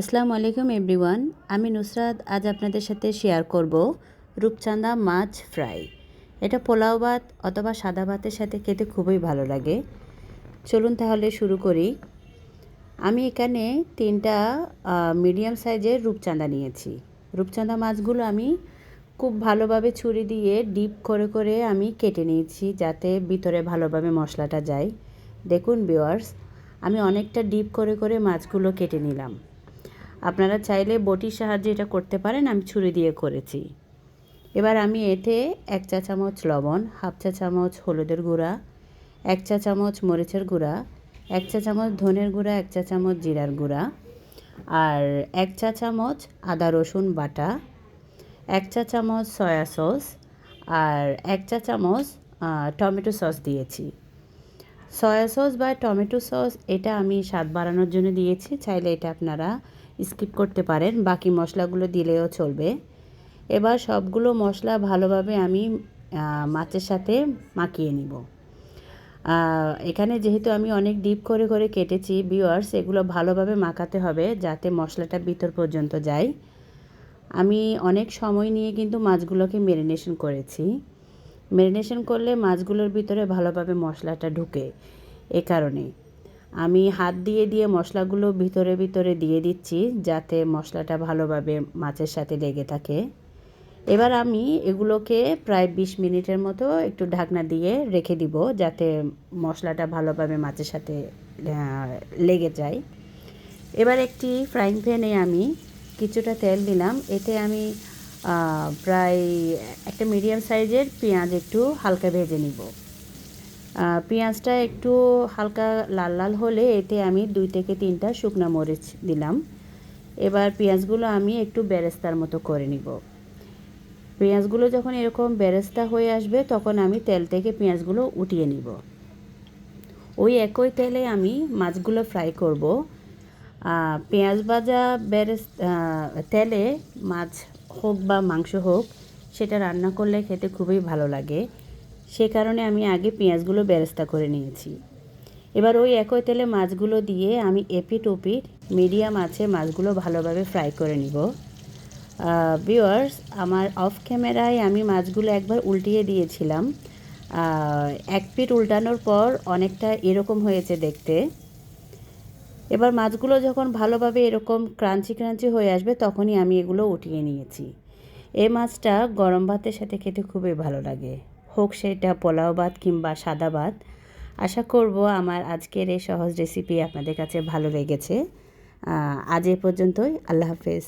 আসসালামু আলাইকুম এভরিওয়ান, আমি নুসরাত, আজ আপনাদের সাথে শেয়ার করব রূপচাঁদা মাছ ফ্রাই। এটা পোলাও ভাত অথবা সাদা ভাতের সাথে খেতে খুবই ভালো লাগে। চলুন তাহলে শুরু করি। আমি এখানে তিনটা মিডিয়াম সাইজের রূপচাঁদা নিয়েছি। রূপচাঁদা মাছগুলো আমি খুব ভালোভাবে ছুরি দিয়ে ডিপ করে করে আমি কেটে নিয়েছি যাতে ভিতরে ভালোভাবে মশলাটা যায়। দেখুন বিওয়ার্স আমি অনেকটা ডিপ করে করে মাছগুলো কেটে নিলাম। আপনারা চাইলে বটির সাহায্যে এটা করতে পারেন, আমি ছুরি দিয়ে করেছি। এবার আমি এতে এক চা চামচ লবণ, হাফ চা চামচ হলুদের গুঁড়া, এক চা চামচ মরিচের গুঁড়া, এক চা চামচ ধনের গুঁড়া, এক চা চামচ জিরার গুঁড়া, আর এক চা চামচ আদা রসুন বাটা, এক চা চামচ সয়া সস, আর এক চা চামচ টমেটো সস দিয়েছি। সয়া সস বা টমেটো সস, এটা আমি স্বাদ বাড়ানোর জন্য দিয়েছি, চাইলে এটা আপনারা স্কিপ করতে পারেন, বাকি মশলাগুলো দিলেও চলবে। এবার সবগুলো মশলা ভালোভাবে আমি মাছের সাথে মাখিয়ে নিব। এখানে যেহেতু আমি অনেক ডিপ করে করে কেটেছি বিওয়ার্স এগুলো ভালোভাবে মাখাতে হবে যাতে মশলাটা ভিতর পর্যন্ত যায়। আমি অনেক সময় নিয়ে কিন্তু মাছগুলোকে ম্যারিনেশন করেছি। ম্যারিনেশন করলে মাছগুলোর ভিতরে ভালোভাবে মশলাটা ঢুকে এ কারণে। আমি হাত দিয়ে দিয়ে মশলাগুলো ভিতরে ভিতরে দিয়ে দিচ্ছি যাতে মশলাটা ভালোভাবে মাছের সাথে লেগে থাকে। এবার আমি এগুলোকে প্রায় বিশ মিনিটের মতো একটু ঢাকনা দিয়ে রেখে দিব যাতে মশলাটা ভালোভাবে মাছের সাথে লেগে যায়। এবার একটি ফ্রাইং প্যানে আমি কিছুটা তেল দিলাম। এতে আমি প্রায় একটা মিডিয়াম সাইজের পেঁয়াজ একটু হালকা ভেজে নিব। পেঁয়াজটা একটু হালকা লাল লাল হলে এতে আমি দুই থেকে তিনটা শুকনো মরিচ দিলাম। এবার পেঁয়াজগুলো আমি একটু বেরেস্তার মতো করে নিব। পেঁয়াজগুলো যখন এরকম বেরেস্তা হয়ে আসবে, তখন আমি তেল থেকে পেঁয়াজগুলো উঠিয়ে নিব। ওই একই তেলে আমি মাছগুলো ফ্রাই করব। পেঁয়াজ ভাজা বেরেস তেলে মাছ হোক বা মাংস হোক, সেটা রান্না করলে খেতে খুবই ভালো লাগে। সে কারণে আমি আগে পেঁয়াজগুলো বেরেস্তা করে নিয়েছি। এবার ওই একই তেলে মাছগুলো দিয়ে আমি এপিট ওপিট মিডিয়াম আছে মাছগুলো ভালোভাবে ফ্রাই করে নিব। ভিওয়ার্স আমার অফ ক্যামেরায় আমি মাছগুলো একবার উল্টিয়ে দিয়েছিলাম। এক পিট উল্টানোর পর অনেকটা এরকম হয়েছে দেখতে। এবার মাছগুলো যখন ভালোভাবে এরকম ক্রাঞ্চি ক্রাঞ্চি হয়ে আসবে তখনই আমি এগুলো উঠিয়ে নিয়েছি। এই মাছটা গরম ভাতের সাথে খেতে খুবই ভালো লাগে। হোক সেটা পোলাও ভাত কিংবা সাদা ভাত আশা করব আমার আজকের এই সহজ রেসিপি আপনাদের কাছে ভালো লেগেছে। আজ এ পর্যন্তই, আল্লাহ হাফেজ।